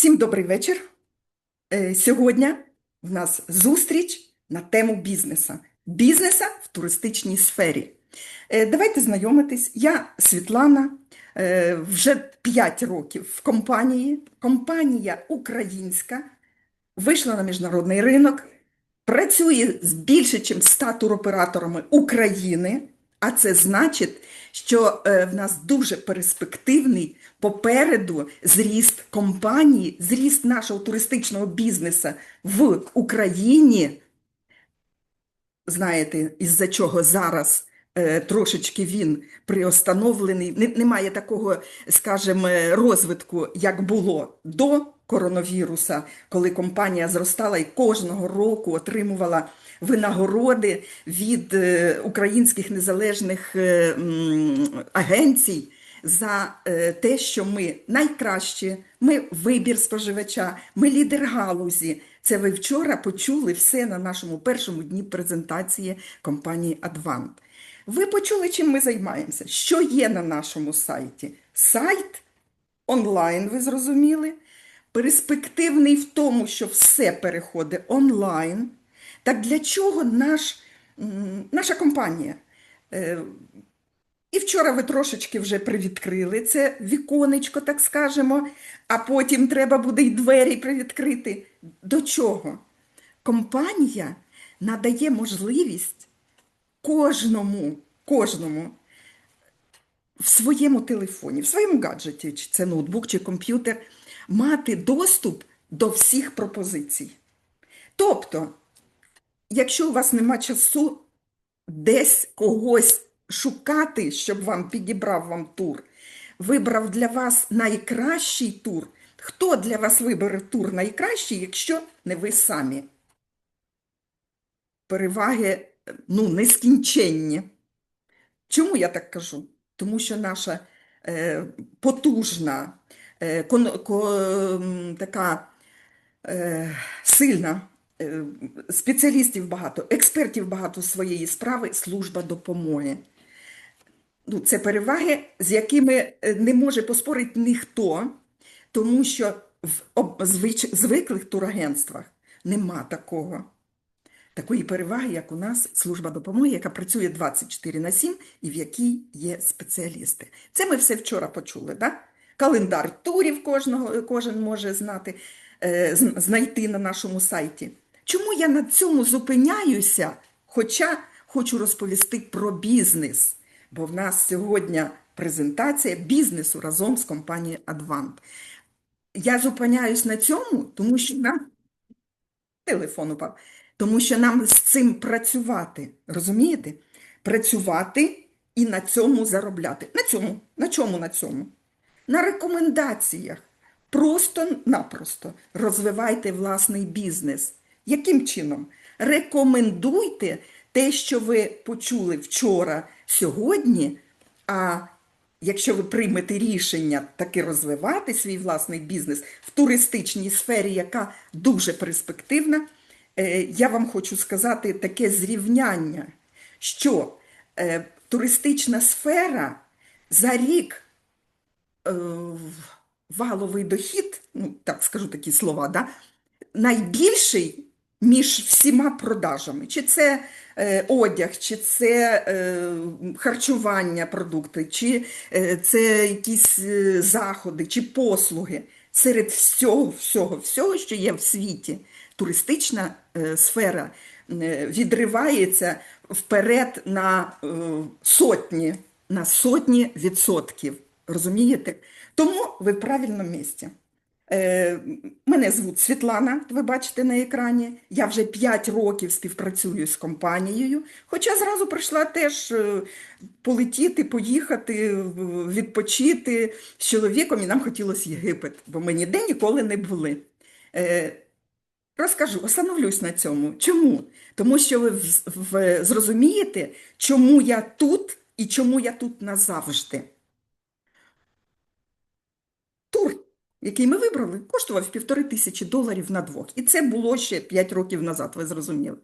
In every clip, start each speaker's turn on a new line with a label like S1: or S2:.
S1: Всім добрий вечір. Е, Сьогодні в нас зустріч на тему бізнеса. Бізнеса в туристичній сфері. Е, Давайте знайомитись. Я Світлана, е, вже 5 років в компанії. Компанія українська, вийшла на міжнародний ринок, працює з більше, ніж 100 туроператорами України, а це значить, що е, в нас дуже перспективний попереду зріст компанії, зріст нашого туристичного бізнесу в Україні. Знаєте, із-за чого зараз е, трошечки він приостановлений, не- немає такого, скажімо, розвитку, як було до коронавіруса, коли компанія зростала і кожного року отримувала винагороди від е, українських незалежних е, агенцій за е, те, що ми найкращі, ми вибір споживача, ми лідер галузі. Це ви вчора почули все на нашому першому дні презентації компанії Advant. Ви почули, чим ми займаємося? Що є на нашому сайті? Сайт онлайн, ви зрозуміли? Перспективний в тому, що все переходить онлайн. Так для чого наш, наша компанія? Е, І вчора ви трошечки вже привідкрили це віконечко, так скажемо, а потім треба буде й двері привідкрити. До чого? Компанія надає можливість кожному, кожному в своєму телефоні, в своєму гаджеті, чи це ноутбук, чи комп'ютер, мати доступ до всіх пропозицій. Тобто, якщо у вас нема часу десь когось шукати, щоб вам підібрав вам тур, вибрав для вас найкращий тур. Хто для вас вибере тур найкращий, якщо не ви самі? Переваги ну, нескінченні. Чому я так кажу? Тому що наша е, потужна, е, кон, ко, така е, сильна, спеціалістів багато, експертів багато своєї справи, служба допомоги. Ну, це переваги, з якими е, не може поспорити ніхто, тому що в звиклих турагентствах нема такого. Такої переваги, як у нас служба допомоги, яка працює 24 на 7 і в якій є спеціалісти. Це ми все вчора почули, да? Календар турів кожного, кожен може знати, е, знайти на нашому сайті. Чому я на цьому зупиняюся? Хоча хочу розповісти про бізнес, бо в нас сьогодні презентація бізнесу разом з компанією Advant. Я зупиняюсь на цьому, тому що нам телефон упав. Тому що нам з цим працювати, розумієте? Працювати і на цьому заробляти. На цьому, на чому на цьому? На рекомендаціях. Просто-напросто розвивайте власний бізнес. Яким чином? Рекомендуйте те, що ви почули вчора, сьогодні, а якщо ви приймете рішення таки розвивати свій власний бізнес в туристичній сфері, яка дуже перспективна, е, я вам хочу сказати таке зрівняння, що е, туристична сфера за рік е, валовий дохід, ну так скажу такі слова, да, найбільший між всіма продажами. Чи це е, одяг, чи це е, харчування продукти, чи е, це якісь заходи, чи послуги. Серед всього, всього, всього, що є в світі, туристична сфера відривається вперед на сотні, на сотні відсотків. Розумієте? Тому ви в правильному місці. Е, Мене звуть Світлана, ви бачите на екрані. Я вже 5 років співпрацюю з компанією, хоча зразу прийшла теж е, полетіти, поїхати, відпочити з чоловіком, і нам хотілося Єгипет, бо ми ніде ніколи не були. Е, Розкажу, остановлюсь на цьому. Чому? Тому що ви зрозумієте, чому я тут і чому я тут назавжди. Тур, який ми вибрали, коштував півтори тисячі доларів на двох. І це було ще 5 років назад, ви зрозуміли.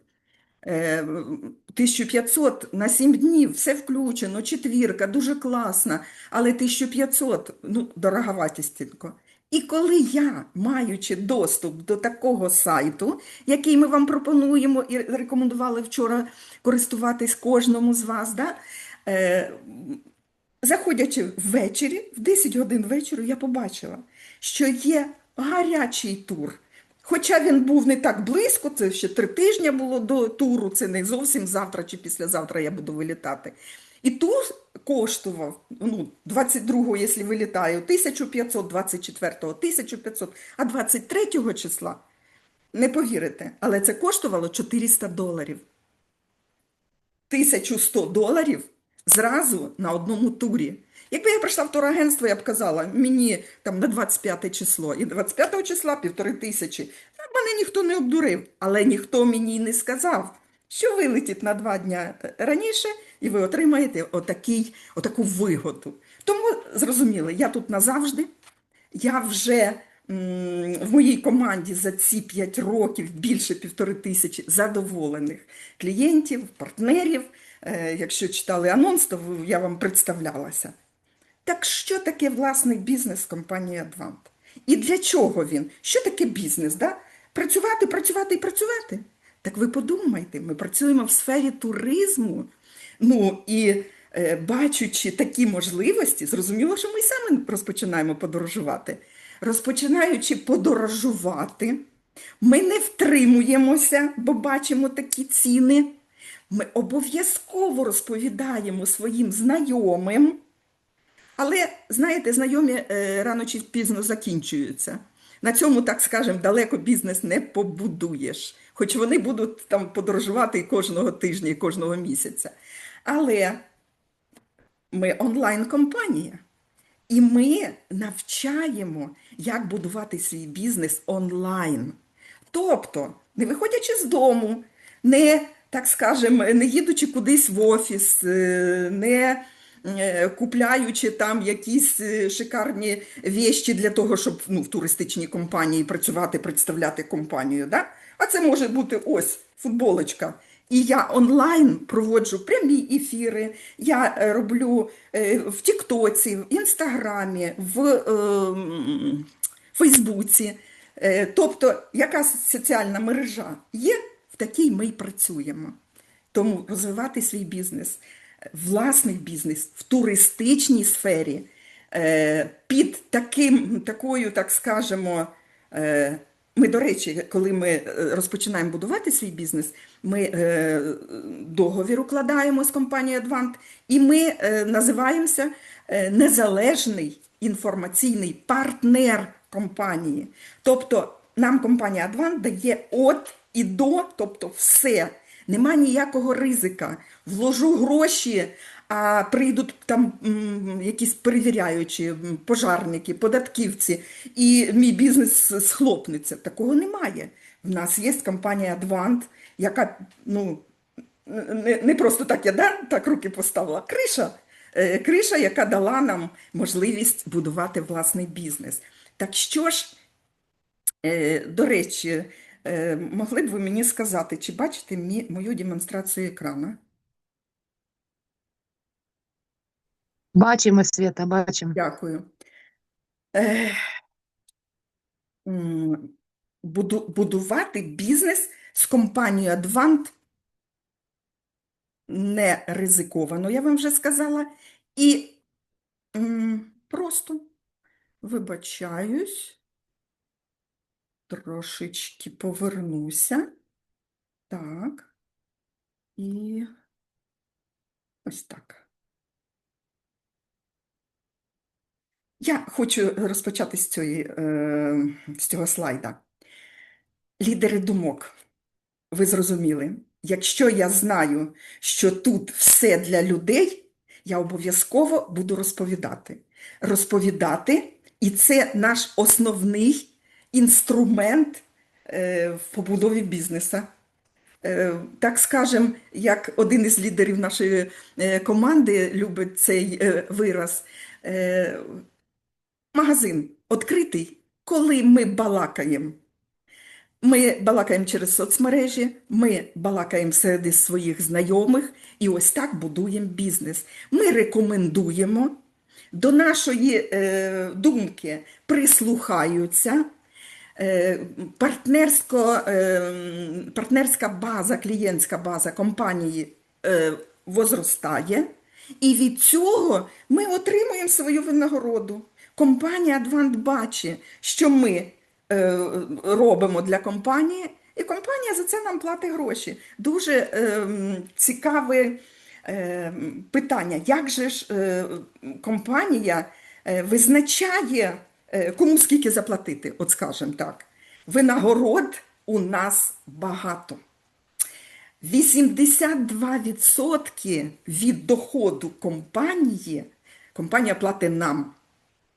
S1: Е, 1500 на 7 днів, все включено, четвірка, дуже класна, але 1500, ну, дороговатістенько. І коли я, маючи доступ до такого сайту, який ми вам пропонуємо і рекомендували вчора користуватись кожному з вас, да, е, заходячи ввечері, в 10 годин вечора, я побачила, що є гарячий тур. Хоча він був не так близько, це ще три тижні було до туру, це не зовсім завтра чи післязавтра я буду вилітати. І тур коштував, ну, 22-го, якщо вилітаю, 1500, 24-го 1500, а 23-го числа, не повірите, але це коштувало 400 доларів. 1100 доларів зразу на одному турі. Якби я прийшла в турагентство, я б казала, мені там на 25 число, і 25 числа півтори тисячі. Мене ніхто не обдурив, але ніхто мені не сказав, що вилетить на два дня раніше, і ви отримаєте отакий, отаку вигоду. Тому зрозуміли, я тут назавжди. Я вже в моїй команді за ці 5 років більше півтори тисячі задоволених клієнтів, партнерів. Е, Якщо читали анонс, то я вам представлялася. Так що таке власний бізнес компанії Advant? І для чого він? Що таке бізнес? Да? Працювати, працювати і працювати. Так ви подумайте, ми працюємо в сфері туризму. Ну і е, бачучи такі можливості, зрозуміло, що ми й самі розпочинаємо подорожувати. Розпочинаючи подорожувати, ми не втримуємося, бо бачимо такі ціни. Ми обов'язково розповідаємо своїм знайомим. Але, знаєте, знайомі е, рано чи пізно закінчуються. На цьому, так скажемо, далеко бізнес не побудуєш. Хоч вони будуть там подорожувати кожного тижня, і кожного місяця. Але ми онлайн-компанія. І ми навчаємо, як будувати свій бізнес онлайн. Тобто, не виходячи з дому, не, так скажемо, не їдучи кудись в офіс, е, не купляючи там якісь е, шикарні вещі для того, щоб ну, в туристичній компанії працювати, представляти компанію. Да? А це може бути ось футболочка. І я онлайн проводжу прямі ефіри, я е, роблю е, в Тіктоці, в Інстаграмі, в е, Фейсбуці. Е, Тобто, якась соціальна мережа є, в такій ми й працюємо. Тому розвивати свій бізнес, е, власний бізнес в туристичній сфері е, під таким, такою, так скажемо, е, ми, до речі, коли ми е, розпочинаємо будувати свій бізнес, ми договір укладаємо з компанією Advant, і ми називаємося незалежний інформаційний партнер компанії. Тобто нам компанія Advant дає от і до, тобто все. Нема ніякого ризика. Вложу гроші, а прийдуть там якісь перевіряючі, пожарники, податківці, і мій бізнес схлопнеться. Такого немає. В нас є компанія Advant, яка ну, не, не просто так я да, так руки поставила. Криша, е, криша, яка дала нам можливість будувати власний бізнес. Так що ж, е, до речі, могли б ви мені сказати, чи бачите мі- мою демонстрацію екрану?
S2: Бачимо, Свята, бачимо.
S1: Дякую. Е, буду, будувати бізнес з компанією Advant не ризиковано, я вам вже сказала. І м, просто вибачаюсь, трошечки повернуся. Так. І ось так. Я хочу розпочати з, цієї, е, з цього слайда. Лідери думок. Ви зрозуміли, якщо я знаю, що тут все для людей, я обов'язково буду розповідати. Розповідати, і це наш основний інструмент е, в побудові бізнесу. Е, Так скажем, як один із лідерів нашої е, команди любить цей вираз. Магазин відкритий, коли ми балакаємо. Ми балакаємо через соцмережі, ми балакаємо серед своїх знайомих і ось так будуємо бізнес. Ми рекомендуємо до нашої думки прислухаються. Е, партнерсько, е, партнерська база, клієнтська база компанії е, возростає, і від цього ми отримуємо свою винагороду. Компанія Advant бачить, що ми робимо для компанії, і компанія за це нам платить гроші. Дуже цікаве питання, як же ж компанія визначає, кому скільки заплатити, от скажемо так. Винагород у нас багато. 82% від доходу компанії компанія платить нам,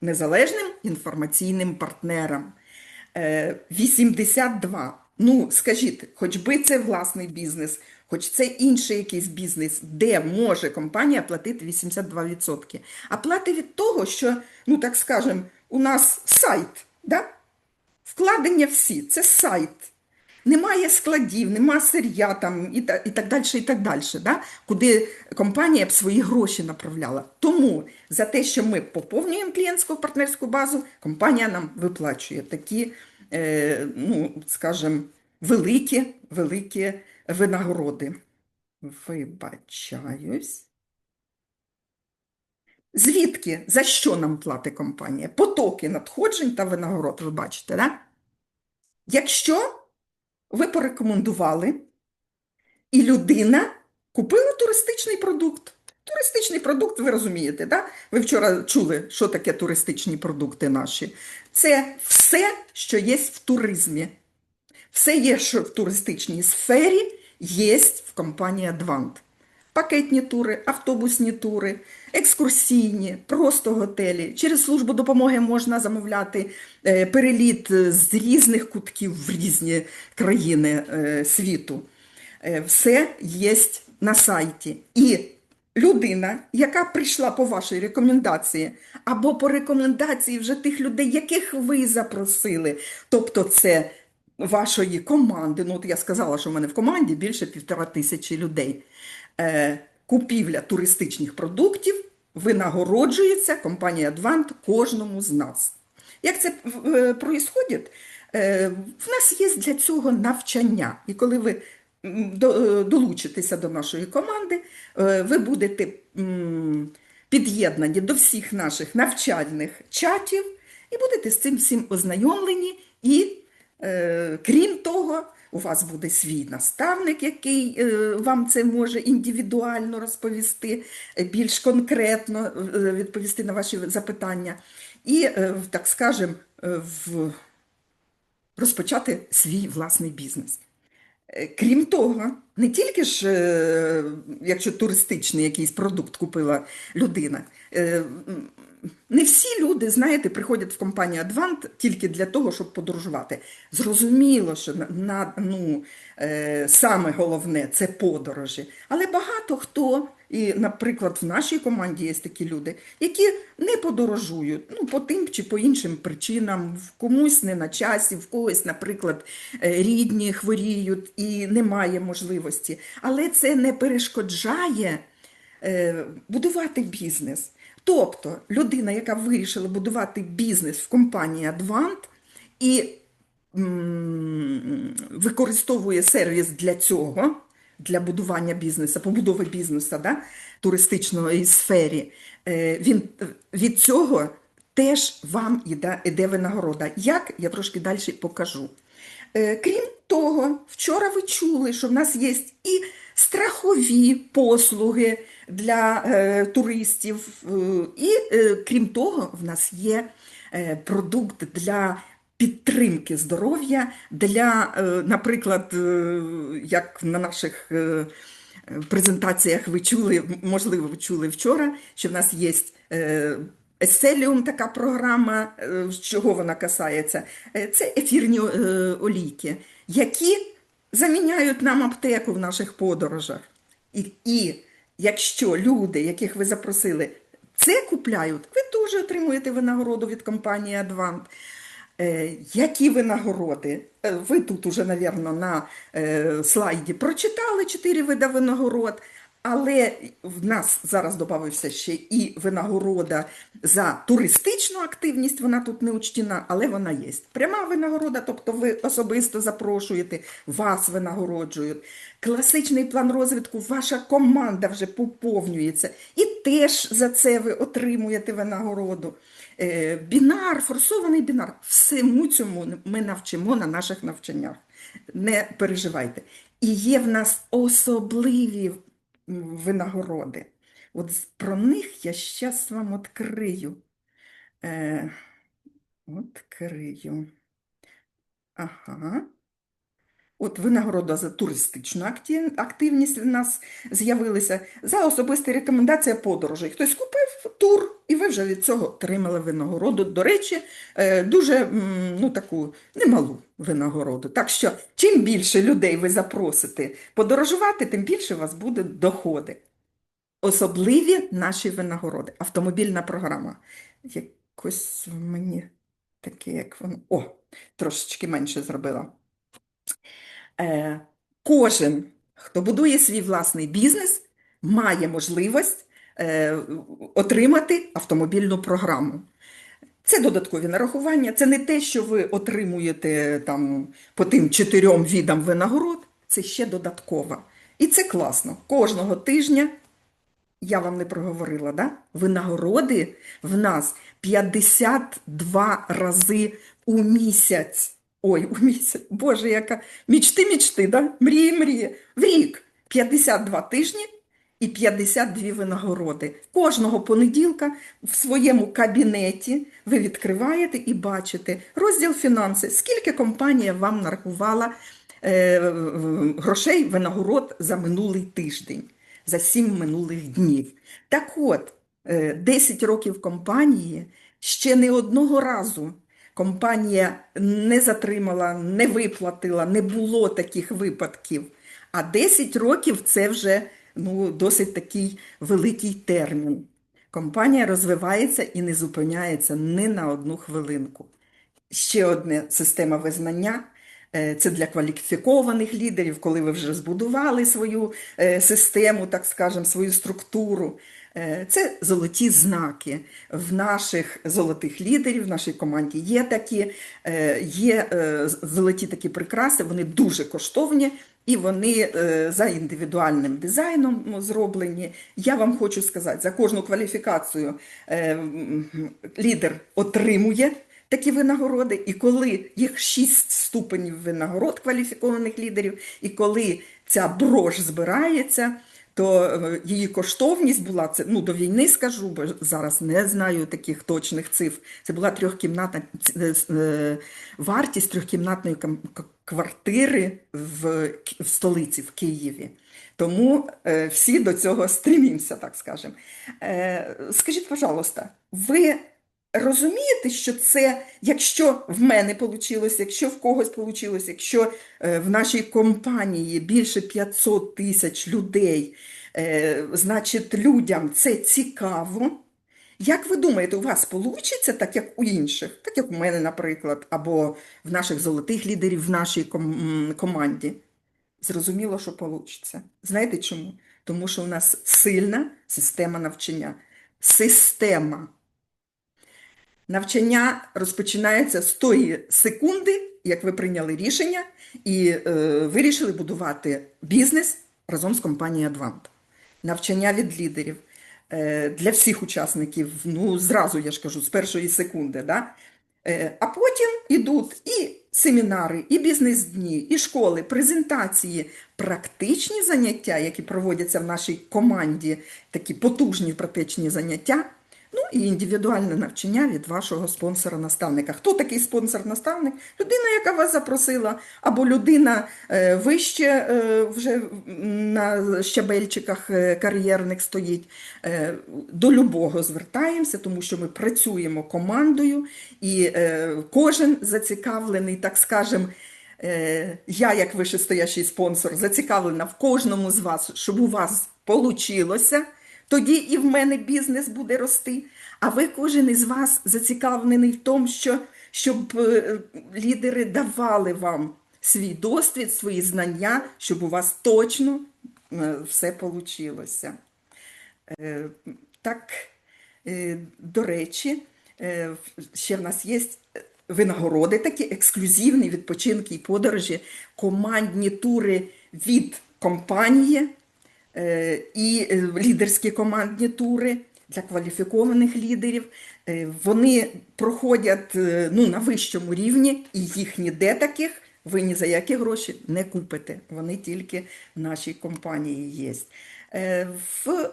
S1: незалежним інформаційним партнерам. Е, 82. Ну, скажіть, хоч би це власний бізнес, хоч це інший якийсь бізнес, де може компанія платити 82%. А платить від того, що, ну так скажемо, у нас сайт, да? вкладення всі, це сайт. Немає складів, немає сир'я там і, та, і так далі, і так далі, да? куди компанія б свої гроші направляла. Тому за те, що ми поповнюємо клієнтську партнерську базу, компанія нам виплачує такі, е, ну, скажімо, великі, великі винагороди. Вибачаюсь. Звідки? За що нам платить компанія? Потоки надходжень та винагород, ви бачите, да? Якщо ви порекомендували, і людина купила туристичний продукт. Туристичний продукт, ви розумієте, да? Ви вчора чули, що таке туристичні продукти наші. Це все, що є в туризмі. Все є, що в туристичній сфері, є в компанії Адвант. Пакетні тури, автобусні тури, екскурсійні, просто готелі. Через службу допомоги можна замовляти е, переліт з різних кутків в різні країни е, світу. Е, Все є на сайті. І людина, яка прийшла по вашій рекомендації, або по рекомендації вже тих людей, яких ви запросили, тобто це вашої команди, ну от я сказала, що в мене в команді більше півтора тисячі людей. Е, Купівля туристичних продуктів винагороджується компанія Advant кожному з нас. Як це проїсходить? Е, В нас є для цього навчання. І коли ви е, долучитеся до нашої команди, ви будете під'єднані до всіх наших навчальних чатів і будете з цим всім ознайомлені. І крім того, у вас буде свій наставник, який е, вам це може індивідуально розповісти, е, більш конкретно е, відповісти на ваші запитання. І, е, так скажемо, е, розпочати свій власний бізнес. Е, Крім того, не тільки ж, е, якщо туристичний якийсь продукт купила людина, е, не всі люди, знаєте, приходять в компанію Advant тільки для того, щоб подорожувати. Зрозуміло, що на, ну, е, саме головне це подорожі. Але багато хто, і, наприклад, в нашій команді є такі люди, які не подорожують ну, по тим чи по іншим причинам, в комусь не на часі, в когось, наприклад, е, рідні хворіють і немає можливості. Але це не перешкоджає будувати бізнес. Тобто людина, яка вирішила будувати бізнес в компанії Advant і використовує сервіс для цього, для будування бізнесу, побудови бізнесу, да, туристичної сфері, е, він від цього теж вам іде, іде винагорода. Як я трошки далі покажу. Е, Крім того, вчора ви чули, що в нас є і страхові послуги для е, туристів, е, і е, крім того, в нас є продукт для підтримки здоров'я, для, наприклад, як на наших презентаціях ви чули, можливо, ви чули вчора, що в нас є Еселіум, така програма, чого вона касається. Це ефірні олійки, які заміняють нам аптеку в наших подорожах. І, і якщо люди, яких ви запросили, це купляють, ви теж отримуєте винагороду від компанії Advant. Е, Які винагороди? Е, Ви тут уже, мабуть, на е, слайді прочитали чотири види винагород. Але в нас зараз додався ще і винагорода за туристичну активність, вона тут не учтена, але вона є. Пряма винагорода, тобто ви особисто запрошуєте, вас винагороджують. Класичний план розвитку, ваша команда вже поповнюється, і теж за це ви отримуєте винагороду. Е, Бінар, форсований бінар, всьому цьому ми навчимо на наших навчаннях. Не переживайте. І є в нас особливі винагороди. От про них я зараз вам відкрию. Е, відкрию. Ага. От винагорода за туристичну активність в нас з'явилася, за особисті рекомендації подорожей. Хтось купив тур, і ви вже від цього отримали винагороду. До речі, е, дуже ну, таку немалу винагороду. Так що, чим більше людей ви запросите подорожувати, тим більше у вас буде доходи. Особливі наші винагороди. Автомобільна програма. Якось мені таке, як воно. О, трошечки менше зробила. Е, кожен, хто будує свій власний бізнес, має можливість отримати автомобільну програму. Це додаткові нарахування, це не те, що ви отримуєте там по тим чотирьом відам винагород, це ще додатково. І це класно. Кожного тижня я вам не проговорила, да? Винагороди в нас 52 рази у місяць. Ой, у місяць. Боже, яка мічти, мічти, да? Мрії, мрії. В рік 52 тижні і 52 винагороди. Кожного понеділка в своєму кабінеті ви відкриваєте і бачите розділ фінанси, скільки компанія вам нарахувала е, грошей винагород за минулий тиждень за 7 минулих днів. Так от, е, 10 років компанії ще не одного разу компанія не затримала, не виплатила, не було таких випадків. А 10 років це вже ну, досить такий великий термін. Компанія розвивається і не зупиняється ні на одну хвилинку. Ще одна система визнання. Е, Це для кваліфікованих лідерів, коли ви вже збудували свою е, систему, так скажемо, свою структуру. Е, Це золоті знаки. В наших золотих лідерів, в нашій команді є такі, є золоті такі прикраси, вони дуже коштовні і вони за індивідуальним дизайном ну, зроблені. Я вам хочу сказати, за кожну кваліфікацію лідер отримує такі винагороди, і коли їх шість ступенів винагород кваліфікованих лідерів, і коли ця брош збирається, то е, її коштовність була це ну до війни скажу, бо зараз не знаю таких точних цифр. Це була трьохкімнатна е, вартість трьохкімнатної квартири в, в столиці в Києві. Тому е, всі до цього стрімімося, так скажемо. Е, скажіть, пожалуйста, ви розумієте, що це, якщо в мене вийшло, якщо в когось вийшло, якщо е, в нашій компанії більше 500 тисяч людей, е, значить, людям це цікаво. Як ви думаєте, у вас вийде так, як у інших, так як у мене, наприклад, або в наших золотих лідерів в нашій ком- команді? Зрозуміло, що вийде. Знаєте чому? Тому що у нас сильна система навчання. Система. Навчання розпочинається з тої секунди, як ви прийняли рішення і е, вирішили будувати бізнес разом з компанією Advant. Навчання від лідерів е, для всіх учасників, ну, зразу я ж кажу, з першої секунди. Да? Е, а потім ідуть і семінари, і бізнес-дні, і школи, презентації, практичні заняття, які проводяться в нашій команді, такі потужні практичні заняття. Ну і індивідуальне навчання від вашого спонсора-наставника. Хто такий спонсор-наставник? Людина, яка вас запросила, або людина е, вище е, вже на щабельчиках е, кар'єрних стоїть. До любого звертаємося, тому що ми працюємо командою, і кожен зацікавлений, так скажемо, Е, Я, як вищестоящий спонсор, зацікавлена в кожному з вас, щоб у вас получилося. Тоді і в мене бізнес буде рости. А ви, кожен із вас, зацікавлений в тому, що, щоб е, лідери давали вам свій досвід, свої знання, щоб у вас точно е, все вийшло. Так, е, до речі, ще в нас є винагороди такі ексклюзивні відпочинки і подорожі, командні тури від компанії і е, лідерські командні тури для кваліфікованих лідерів. Е, Вони проходять е, ну, на вищому рівні, і їх ніде таких ви ні за які гроші не купите. Вони тільки в нашій компанії є. Е, В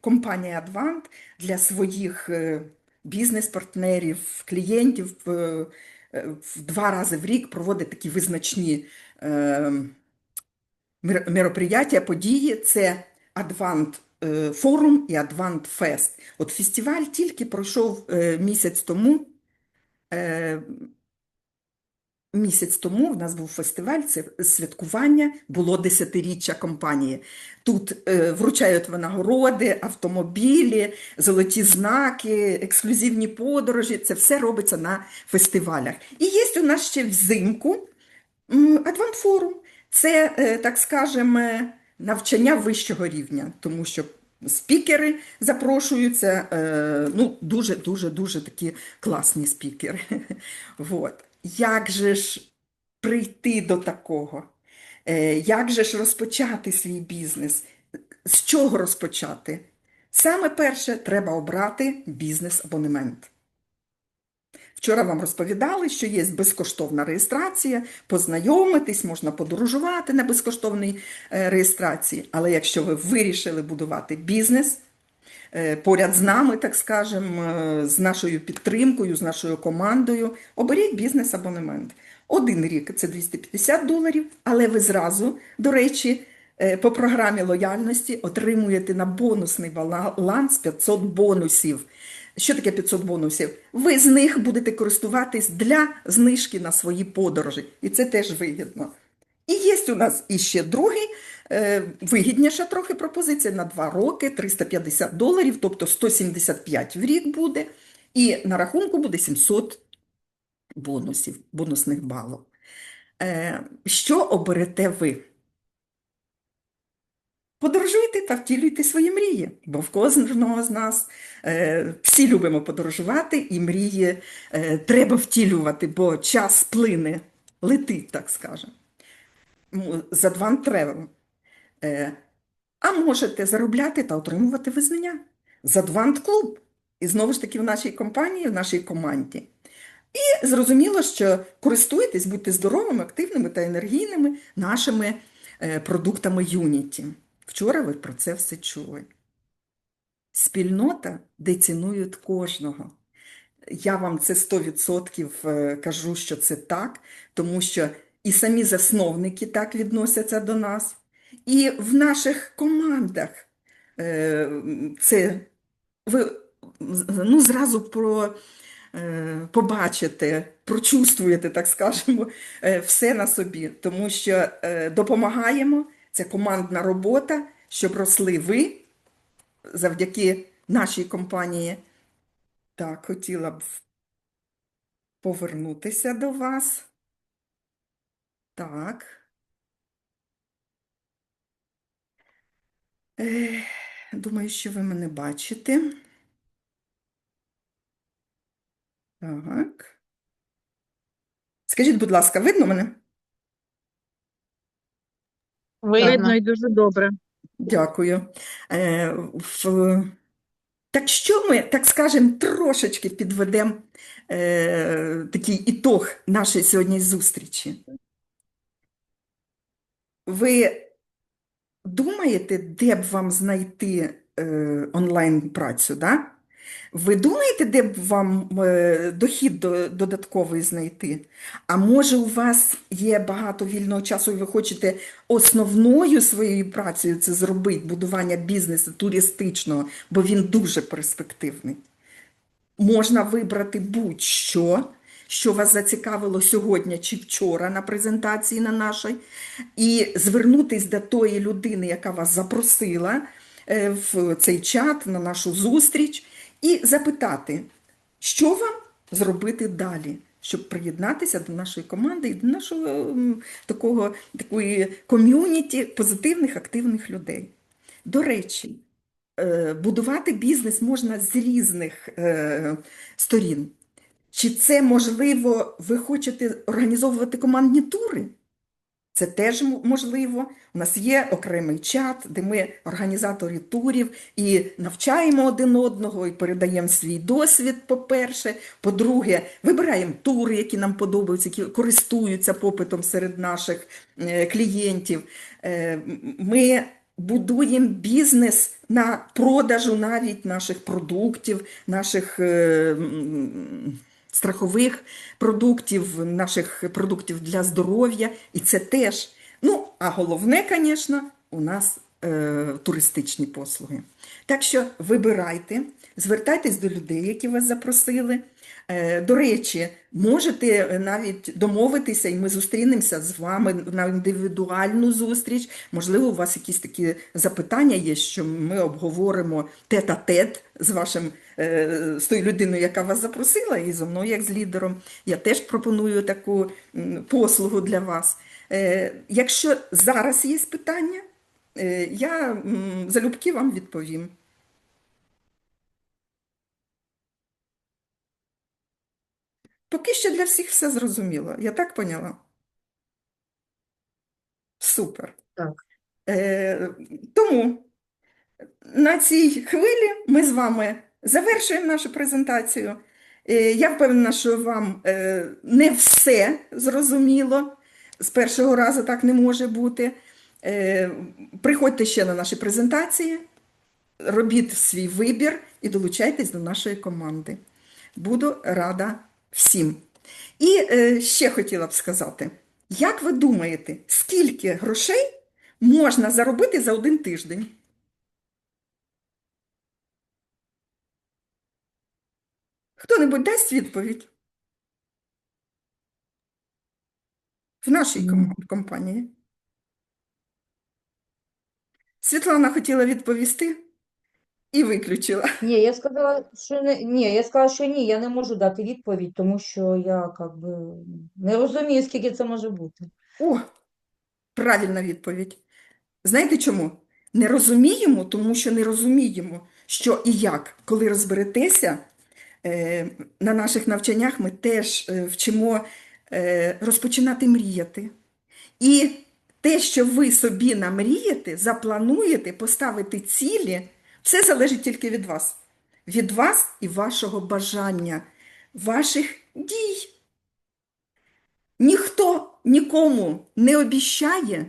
S1: компанії Advant для своїх е, бізнес-партнерів, клієнтів е, е, в два рази в рік проводить такі визначні е, мероприятия, події. Це Advant е, форум і Advant Фест. От фестиваль тільки пройшов е, місяць тому. Е, Місяць тому в нас був фестиваль, це святкування було десятиріччя компанії. Тут е, вручають винагороди, автомобілі, золоті знаки, ексклюзивні подорожі. Це все робиться на фестивалях. І є у нас ще взимку Адвантфорум. Це, е, так скажемо, навчання вищого рівня, тому що спікери запрошуються, е, ну, дуже, дуже, дуже такі класні спікери. Вот. Як же ж прийти до такого? Е, Як же ж розпочати свій бізнес? З чого розпочати? Саме перше, треба обрати бізнес-абонемент. Вчора вам розповідали, що є безкоштовна реєстрація, познайомитись, можна подорожувати на безкоштовній е, реєстрації. Але якщо ви вирішили будувати бізнес, е, поряд з нами, так скажемо, е, з нашою підтримкою, з нашою командою, оберіть бізнес-абонемент. Один рік це 250 доларів, але ви зразу, до речі, по програмі лояльності отримуєте на бонусний баланс 500 бонусів. Що таке 500 бонусів? Ви з них будете користуватись для знижки на свої подорожі, і це теж вигідно. І є у нас іще другий, е, вигідніша трохи пропозиція на 2 роки, 350 доларів, тобто 175 в рік буде, і на рахунку буде 700 бонусів, бонусних балів. Е, що оберете ви? Подорожуйте та втілюйте свої мрії, бо в кожного з нас е, всі любимо подорожувати, і мрії е, треба втілювати, бо час плине, летить, так скажемо. За два travel. Е, а можете заробляти та отримувати визнання. За Advant клуб. І знову ж таки в нашій компанії, в нашій команді. І зрозуміло, що користуйтесь, будьте здоровими, активними та енергійними нашими е, продуктами Unity. Вчора ви про це все чули. Спільнота, де цінують кожного. Я вам це 100% е, кажу, що це так, тому що і самі засновники так відносяться до нас, і в наших командах е, це ви ну, зразу про, е, побачите, прочувствуєте, так скажемо, все на собі, тому що допомагаємо, це командна робота, щоб росли ви завдяки нашій компанії. Так, хотіла б повернутися до вас. Так. Думаю, що ви мене бачите. Так. Скажіть, будь ласка, видно мене?
S2: Видно.
S3: І дуже добре.
S1: Дякую. Е, в... Так що ми, так скажемо, трошечки підведемо е, такий ітог нашої сьогодні зустрічі. Ви думаєте, де б вам знайти е, онлайн-працю, да? Ви думаєте, де б вам е, дохід до- додатковий знайти? А може, у вас є багато вільного часу, і ви хочете основною своєю працею це зробити, будування бізнесу туристичного, бо він дуже перспективний. Можна вибрати будь-що, що вас зацікавило сьогодні чи вчора на презентації на нашій, і звернутись до тої людини, яка вас запросила е, в цей чат, на нашу зустріч, і запитати, що вам зробити далі, щоб приєднатися до нашої команди і до нашого такого такої ком'юніті позитивних, активних людей. До речі, е, будувати бізнес можна з різних е, сторін. Чи це можливо, ви хочете організовувати командні тури? Це теж можливо. У нас є окремий чат, де ми організатори турів і навчаємо один одного, і передаємо свій досвід, по-перше. По-друге, вибираємо тури, які нам подобаються, які користуються попитом серед наших е, клієнтів. Е, Ми будуємо бізнес на продажу навіть наших продуктів, наших е, страхових продуктів, наших продуктів для здоров'я. І це теж. Ну, а головне, звісно, у нас е, туристичні послуги. Так що вибирайте, звертайтесь до людей, які вас запросили. Е, До речі, можете навіть домовитися, і ми зустрінемося з вами на індивідуальну зустріч. Можливо, у вас якісь такі запитання є, що ми обговоримо тет-а-тет з вашим е, з тою людиною, яка вас запросила, і зі мною, як з лідером. Я теж пропоную таку послугу для вас. Е, Якщо зараз є питання, я залюбки вам відповім. Поки що для всіх все зрозуміло. Я так поняла? Супер.
S2: Так.
S1: Е, тому на цій хвилі ми з вами завершуємо нашу презентацію. Е, я впевнена, що вам е, не все зрозуміло. З першого разу так не може бути. Е, приходьте ще на наші презентації, робіть свій вибір і долучайтесь до нашої команди. Буду рада всім. І е, ще хотіла б сказати, як ви думаєте, скільки грошей можна заробити за один тиждень? Хто-небудь дасть відповідь? В нашій компанії. Світлана хотіла відповісти і виключила.
S3: Ні, я сказала, що не ні, я сказала, що ні, я не можу дати відповідь, тому що я как би не розумію, скільки це може бути.
S1: О, правильна відповідь. Знаєте чому? Не розуміємо, тому що не розуміємо, що і як. Коли розберетеся, е, на наших навчаннях ми теж е, вчимо е, розпочинати мріяти. І те, що ви собі намрієте, заплануєте, поставите цілі, все залежить тільки від вас. Від вас і вашого бажання, ваших дій. Ніхто нікому не обіщає,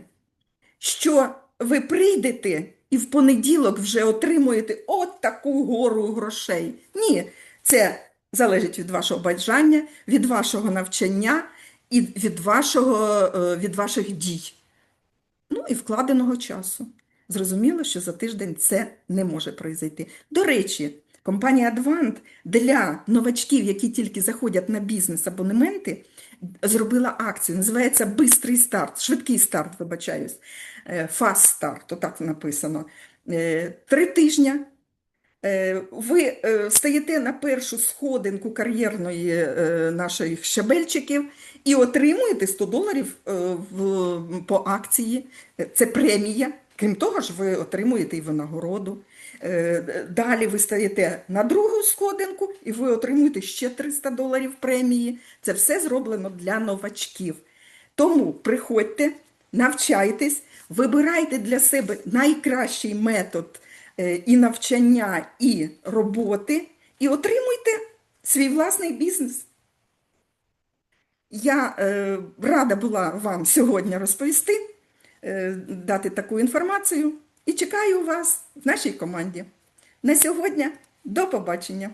S1: що ви прийдете і в понеділок вже отримуєте от таку гору грошей. Ні, це залежить від вашого бажання, від вашого навчання і від, вашого, е, від ваших дій. Ну і вкладеного часу. Зрозуміло, що за тиждень це не може произойти. До речі, компанія Advant для новачків, які тільки заходять на бізнес-абонементи, зробила акцію. Називається Бистрий старт, швидкий старт, вибачаюсь. Е, Fast Start, отак написано. Е, Три тижні. Е, Ви стаєте на першу сходинку кар'єрної наших щабельчиків і отримуєте 100 доларів по акції. Це премія. Крім того ж, ви отримуєте і винагороду. Е, Далі ви стаєте на другу сходинку і ви отримуєте ще 300 доларів премії. Це все зроблено для новачків. Тому приходьте, навчайтесь, вибирайте для себе найкращий метод е, і навчання, і роботи, і отримуйте свій власний бізнес. Я е, рада була вам сьогодні розповісти, дати таку інформацію і чекаю вас в нашій команді. На сьогодні до побачення!